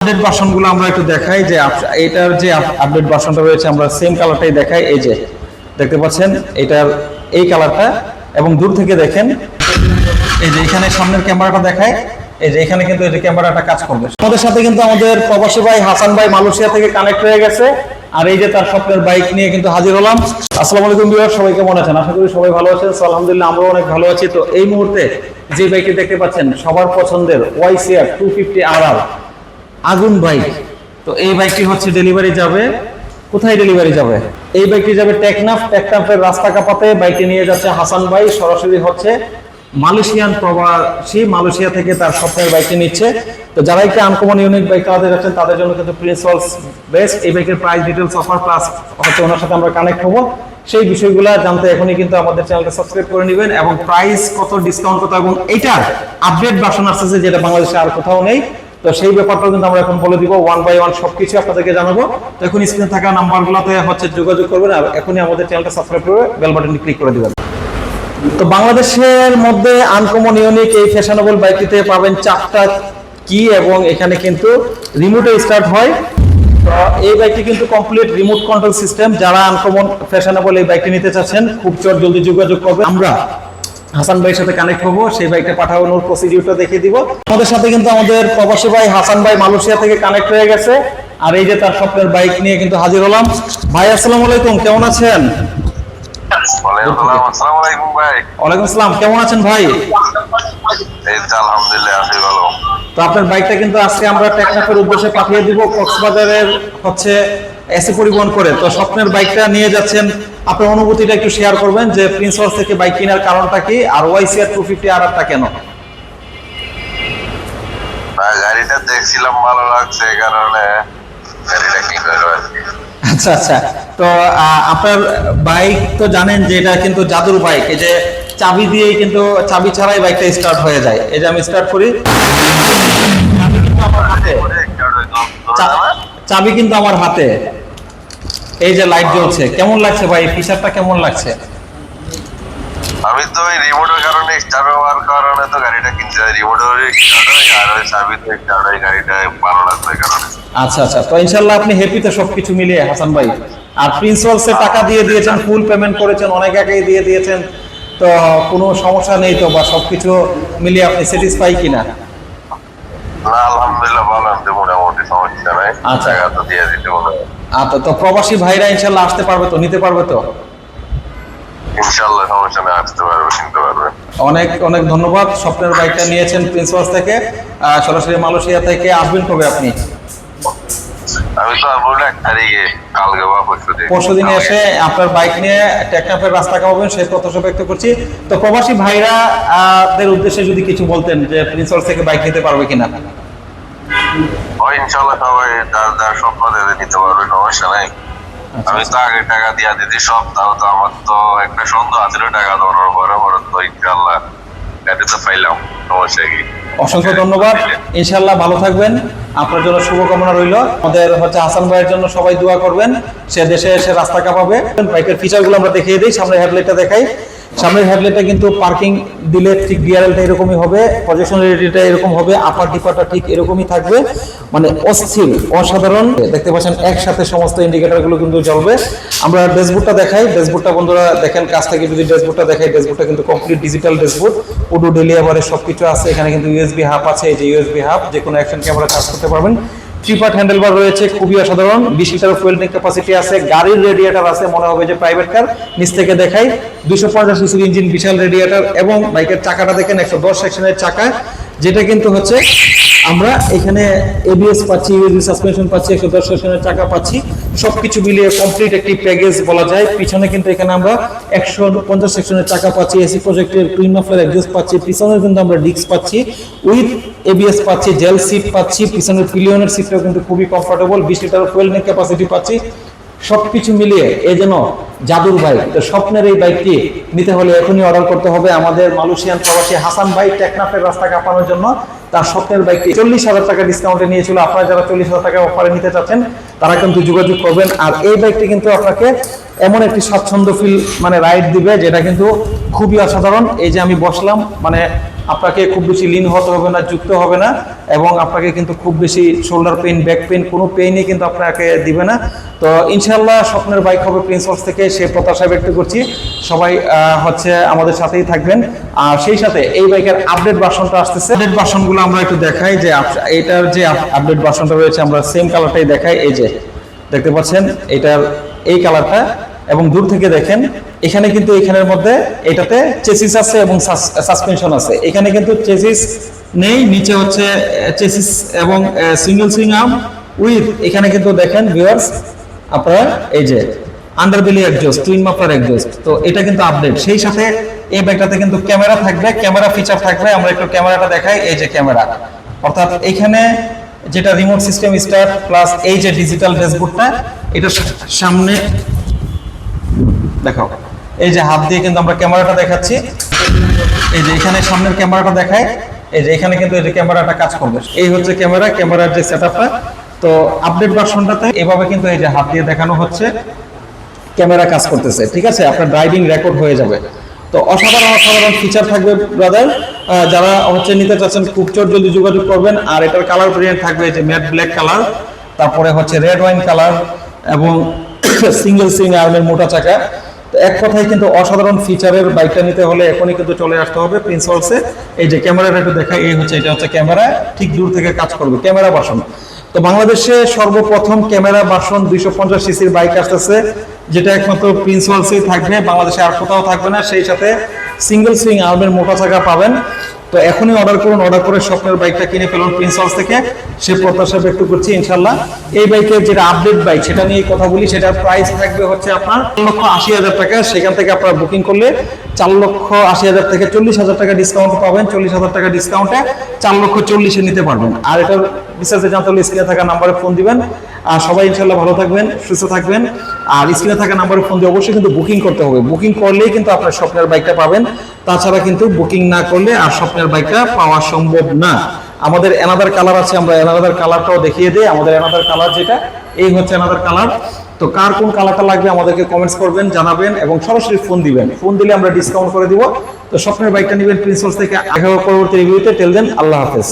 Update ভার্সনগুলো আমরা একটু দেখাই যে এটার যে আপডেট ভার্সনটা রয়েছে, আমরা সেম কালারটাই দেখাই। এই যে, দেখতে পাচ্ছেন? এটার এই কালারটা এবং দূর থেকে দেখেন। এই যে, এখানে সামনের ক্যামেরাটা দেখায় এই যে, এখানে কিন্তু এই ক্যামেরাটা কাজ করবে। আমাদের সাথে কিন্তু আমাদের প্রবাসী ভাই হাসান ভাই মালয়েশিয়া থেকে কানেক্ট হয়ে গেছে। আর এই যে তার স্বপ্নের বাইক নিয়ে কিন্তু হাজির হলাম। আসসালামু আলাইকুম বিহার সবাই কেমন আছেন? আশা করি সবাই ভালো আছেন। তো আলহামদুলিল্লাহ, আমরাও অনেক ভালো আছি। তো এই মুহূর্তে যে বাইকটি দেখতে পাচ্ছেন, সবার পছন্দের ওয়াইসিআর টু ফিফটি আর আর আগুন বাইক তো এই বাইকটি হচ্ছে ডেলিভারি যাবে। কোথায় ডেলিভারি যাবে? এই বাইকটি যাবে টেকনাফ। টেকনাফের রাস্তা কাপাতে বাইকটি নিয়ে যাচ্ছে হাসান ভাই। সরাসরি হচ্ছে মালয়েশিয়ান প্রবাসী মালয়েশিয়া থেকে তার স্বপ্নের বাইকটি নিচ্ছে। তো যারা একটি আনকমন ইউনিক বাইক চালাতে যাচ্ছেন, তাদের জন্য কিন্তু প্রিন্সিপালস বেস্ট এই বাইকের প্রাইস ডিটেলস অফার প্লাস হচ্ছে ওনার সাথে আমরা কানেক্ট হব। সেই বিষয়গুলো জানতে এখনই কিন্তু আমাদের চ্যানেলটা সাবস্ক্রাইব করে নেবেন এবং প্রাইস কত ডিসকাউন্ট কত এবং এটার আপডেট ভার্সন আসতেছে যেটা বাংলাদেশে আর কোথাও নেই। তো সেই ব্যাপারটা কিন্তু আমরা এখন বলে দিব ওয়ান বাই ওয়ান সবকিছু আপনাদেরকে জানাব। তো এখন স্ক্রিনে থাকা নাম্বারগুলোতে হচ্ছে যোগাযোগ করবেন, আর এখনই আমাদের চ্যানেলটা সাবস্ক্রাইব করে বেল বাটনটি ক্লিক করে দিবেন। তো বাংলাদেশের মধ্যে আনকমন ইউনিক এই ফ্যাশনেবল বাইকটিতে পাবেন চারটা কি এবং এখানে কিন্তু রিমোটে স্টার্ট হয়। তো এই বাইকটি কিন্তু কমপ্লিট রিমোট কন্ট্রোল সিস্টেম যারা আনকমন ফ্যাশনেবল এই বাইকটি নিতে চাচ্ছেন, খুব চট জলদি যোগাযোগ করবে আমরা হাসান ভাইয়ের সাথে কানেক্ট হব, সেই বাইকটা পাঠানোর প্রসিডিউরটা দেখিয়ে দিব। আমাদের সাথে কিন্তু আমাদের প্রবাসী ভাই হাসান ভাই মালয়েশিয়া থেকে কানেক্ট হয়ে গেছে। আর এই যে তার স্বপ্নের বাইক নিয়ে কিন্তু হাজির হলাম। ভাই, আসসালামু আলাইকুম, কেমন আছেন? আপনার বাইকটা কিন্তু আজকে আমরা টেকনাফের উদ্দেশ্যে পাঠিয়ে দিব। কক্সবাজারের হচ্ছে এসি পরিবহন করে। তো স্বপ্নের বাইকটা নিয়ে যাচ্ছেন। আপনার অনুভূতিটা একটু শেয়ার করবেন যে প্রিন্স হাউস থেকে বাইক কেনার কারণটা কি? আর ওয়াইসিআর টু ফিফটি আর আরটা কেন? গাড়িটা দেখছিলাম ভালো লাগছে এই কারণে। গাড়িটা আচ্ছা আচ্ছা। তো আপনার বাইক তো জানেন যে এটা কিন্তু জাদুর বাইক। এই যে চাবি দিয়েই কিন্তু চাবি ছাড়াই বাইকটা স্টার্ট হয়ে যায়। এই যে আমি স্টার্ট করি। চাবি কিন্তু আমার হাতে। এই যে লাইট জ্বলছে কেমন লাগছে ভাই? ফিচারটা কেমন লাগছে? আমি তো ওই রিমোটের কারণে স্টার্ট হওয়ার কারণে তো গাড়িটা হয় রিমোটের আর ওই স্টার্ট হয় গাড়িটা ভালো লাগছে কারণে। আচ্ছা আচ্ছা। তো ইনশাল্লাহ আপনি হ্যাপি তো সবকিছু মিলিয়ে হাসান ভাই। আর প্রিন্সিপালসে টাকা দিয়ে দিয়েছেন ফুল পেমেন্ট করেছেন অনেক আগেই দিয়ে দিয়েছেন। তো কোনো সমস্যা নেই তো বা সবকিছু মিলিয়ে আপনি স্যাটিসফাই কিনা? আলহামদুলিল্লাহ ভালো মোটামুটি সমস্যা নাই। আচ্ছা। টাকা তো দিয়ে দিতে হয় আচ্ছা তো প্রবাসী ভাইরা ইনশাল্লাহ আসতে পারবে তো নিতে পারবে তো? ইনশাল্লাহ সমস্যা নেই আসতে পারবে কিনতে পারবে। অনেক অনেক ধন্যবাদ স্বপ্নের বাইকটা নিয়েছেন প্রিন্সিপালস থেকে। সরাসরি মালয়েশিয়া থেকে আসবেন কবে আপনি? আমি তো বলব এক তারিখে কালকে বা পরশু দিন। এসে আপনার বাইক নিয়ে টেকনাফের রাস্তা কামাবেন সেই প্রত্যাশা ব্যক্ত করছি। তো প্রবাসী ভাইরা দের উদ্দেশ্যে যদি কিছু বলতেন যে প্রিন্সিপাল থেকে বাইক নিতে পারবে কিনা? ওই ইনশাল্লাহ সবাই যার যার স্বপ্ন দেখে নিতে পারবে সমস্যা নাই। আমি তো আগে টাকা দিয়া দিদি সব তাও তো আমার তো একটা সন্দেহ টাকা দেওয়ার পরে ইনশাল্লাহ তো পাইলাম সমস্যা কি? অসংখ্য ধন্যবাদ। ইনশাল্লাহ ভালো থাকবেন। আপনার জন্য শুভকামনা রইল। আমাদের হচ্ছে হাসান ভাইয়ের জন্য সবাই দোয়া করবেন। সে দেশে এসে রাস্তা কাঁপাবে। বাইকের ফিচারগুলো আমরা দেখিয়ে দিই সামনের হেডলাইটটা দেখাই। সামনের হেডলাইটটা কিন্তু পার্কিং দিলে ঠিক ডিআরএলটা এরকমই হবে প্রজেকশন রেডিটা এরকম হবে আপার ডিপারটা ঠিক এরকমই থাকবে। মানে অস্থির, অসাধারণ। দেখতে পাচ্ছেন একসাথে সমস্ত ইন্ডিকেটারগুলো কিন্তু জ্বলবে। আমরা ড্যাশবোর্ডটা দেখাই। ড্যাশবোর্ডটা বন্ধুরা দেখেন, কাছ থেকে যদি ড্যাশবোর্ডটা দেখাই, ড্যাশবোর্ডটা কিন্তু কমপ্লিট ডিজিটাল ড্যাশবোর্ড উডু ডেলিভারে সবকিছু আছে। এখানে কিন্তু ইউএসবি হাব আছে, এই যে ইউএসবি হাব যে কোনো অ্যাকশন ক্যামেরা চার্জ করতে পারবেন। থ্রি পার্ট হ্যান্ডেলবার রয়েছে, খুবই অসাধারণ। বিশ লিটার ফুয়েল ক্যাপাসিটি আছে, গাড়ির রেডিয়েটার আছে, মনে হবে যে প্রাইভেট কার নিচ থেকে দেখাই, দুশো পঞ্চাশ সিসির ইঞ্জিন বিশাল রেডিয়েটার এবং বাইকের চাকাটা দেখেন, একশো দশ সেকশনের চাকা, যেটা কিন্তু হচ্ছে আমরা এখানে এবিএস পাচ্ছি ইউএসবি সাসপেনশন পাচ্ছি, একশো দশ সেকশনের চাকা পাচ্ছি। সবকিছু মিলিয়ে কমপ্লিট একটি প্যাকেজ বলা যায়। পিছনে কিন্তু এখানে আমরা একশো পঞ্চাশ সেকশনের চাকা পাচ্ছি। এসি প্রজেক্টের টুইন মাফলার অ্যাডজাস্ট পাচ্ছি। পিছনে কিন্তু আমরা ডিস্ক পাচ্ছি। উইথ এবিএস পাচ্ছি জেল সিট পাচ্ছি। পিছনের পিলিয়নের সিটটাও কিন্তু খুবই কমফোর্টেবল বিশ লিটার ফুয়েল ক্যাপাসিটি পাচ্ছি। সবকিছু মিলিয়ে এ যেন জাদুর বাইক তো স্বপ্নের এই বাইকটি নিতে হলে এখনই অর্ডার করতে হবে আমাদের মালয়েশিয়ান প্রবাসী হাসান ভাই টেকনাফের রাস্তা কাঁপানোর জন্য। তার স্বপ্নের বাইকটি চল্লিশ হাজার টাকা ডিসকাউন্টে নিয়েছিল। আপনারা যারা চল্লিশ হাজার টাকা অফারে নিতে চাচ্ছেন, তারা কিন্তু যোগাযোগ করবেন। আর এই বাইকটি কিন্তু আপনাকে এমন একটি স্বাচ্ছন্দ্য ফিল মানে রাইড দিবে, যেটা কিন্তু খুবই অসাধারণ। এই যে আমি বসলাম মানে আপনাকে খুব বেশি লিন হতে হবে না, যুক্ত হবে না এবং আপনাকে কিন্তু খুব বেশি শোল্ডার পেইন ব্যাক পেইন কোনো পেইনই কিন্তু আপনাকে দিবে না। তো ইনশাল্লাহ স্বপ্নের বাইক হবে প্রিন্স থেকে, সে প্রত্যাশা ব্যক্ত করছি। সবাই হচ্ছে আমাদের সাথেই থাকবেন। আর সেই সাথে এই বাইকের আপডেট বাসনটা আসতেছে। আপডেট বাসনগুলো আমরা একটু দেখাই যে এটার যে আপডেট বাসনটা রয়েছে, আমরা সেম কালারটাই দেখাই। এই যে, দেখতে পাচ্ছেন, এটার এই কালারটা এবং দূর থেকে দেখেন এখানে কিন্তু এখানের মধ্যে এটাতে চেসিস আছে এবং সাসপেনশন আছে। এখানে কিন্তু চেসিস নেই, নিচে হচ্ছে চেসিস এবং সিঙ্গেল সুইং আর্ম উইথ এখানে কিন্তু দেখেন ভিউয়ার্স আপনারা এই যে underbelly exhaust twin muffler exhaust তো এটা কিন্তু আপডেট সেই সাথে এই ব্যাগটাতে কিন্তু ক্যামেরা থাকবে ক্যামেরা ফিচার থাকবে, আমরা একটু ক্যামেরাটা দেখাই, এই যে ক্যামেরা অর্থাৎ এখানে যেটা রিমোট সিস্টেম স্টার্ট প্লাস এই যে ডিজিটাল ড্যাশবোর্ডটা এটা সামনে, দেখাও। এই যে হাত দিয়ে কিন্তু আমরা ক্যামেরাটা দেখাচ্ছি। এই যে এখানে সামনের ক্যামেরাটা দেখায়, এই যে এখানে কিন্তু এই যে ক্যামেরাটা কাজ করবে। এই হচ্ছে ক্যামেরা, ক্যামেরার যে সেটআপটা। তো আপডেট ভার্সনটাতে এভাবে কিন্তু এই যে হাত দিয়ে দেখানো হচ্ছে, ক্যামেরা কাজ করতেছে, ঠিক আছে? আপনার ড্রাইভিং রেকর্ড হয়ে যাবে। তো অসাধারণ অসাধারণ ফিচার থাকবে ব্রাদার যারা হচ্ছে নিতে চাচ্ছেন, খুব চট জলদি যোগাযোগ করবেন। আর এটার কালার ভেরিয়েন্ট থাকবে যে ম্যাট ব্ল্যাক কালার তারপরে হচ্ছে রেড ওয়াইন কালার এবং সিঙ্গেল সিং আর্মের মোটা চাকা। এক কথায় কিন্তু অসাধারণ ফিচারের বাইকটা নিতে হলে এখনই কিন্তু চলে আসতে হবে প্রিন্সলসে এই যে ক্যামেরাটা একটু দেখা এই হচ্ছে, এটা হচ্ছে ক্যামেরা ঠিক দূর থেকে কাজ করবে ক্যামেরা বাসন তো বাংলাদেশে সর্বপ্রথম ক্যামেরা বাসন দুইশো পঞ্চাশ সিসির বাইক আসতেছে, যেটা একমাত্র প্রিন্স ওয়ালসেই থাকবে। বাংলাদেশে আর কোথাও থাকবে না। সেই সাথে সিঙ্গেল সুইং আর্মের মোটা চাকা পাবেন। তো এখনই অর্ডার করুন অর্ডার করে স্বপ্নের বাইকটা কিনে ফেলুন প্রিন্স হাউস থেকে। সে প্রত্যাশা ব্যক্ত করছি ইনশাল্লাহ এই বাইকের যেটা আপডেট বাইক সেটা নিয়ে কথা বলি সেটার প্রাইস থাকবে হচ্ছে আপনার চার লক্ষ আশি হাজার টাকা। সেখান থেকে আপনারা বুকিং করলে চার লক্ষ আশি হাজার থেকে চল্লিশ হাজার টাকা ডিসকাউন্ট পাবেন। চল্লিশ হাজার টাকা ডিসকাউন্টে চার লক্ষ চল্লিশে নিতে পারবেন। আর এটার বিশেষ জানতে হলে স্ক্রিনে থাকা নাম্বারে ফোন দিবেন। আর সবাই ইনশাল্লাহ ভালো থাকবেন, সুস্থ থাকবেন। আর স্ক্রিনে থাকা নাম্বারে ফোন দিয়ে অবশ্যই কিন্তু বুকিং করতে হবে। বুকিং করলেই কিন্তু আপনার স্বপ্নের বাইকটা পাবেন। তাছাড়া কিন্তু বুকিং না করলে আর স্বপ্নের বাইকটা পাওয়া সম্ভব না। আমাদের এনাদার কালার আছে, আমরা এনাদার কালারটাও দেখিয়ে দিই। আমাদের এনাদার কালার যেটা, এই হচ্ছে এনাদার কালার তো কার কোন কালারটা লাগবে আমাদেরকে কমেন্টস করবেন, জানাবেন এবং সরাসরি ফোন দিবেন। ফোন দিলে আমরা ডিসকাউন্ট করে দিব। তো স্বপ্নের বাইকটা নেবেন প্রিন্সিপাল থেকে। আগে পরবর্তী রিভিউতে টেল দেন আল্লাহ হাফেজ।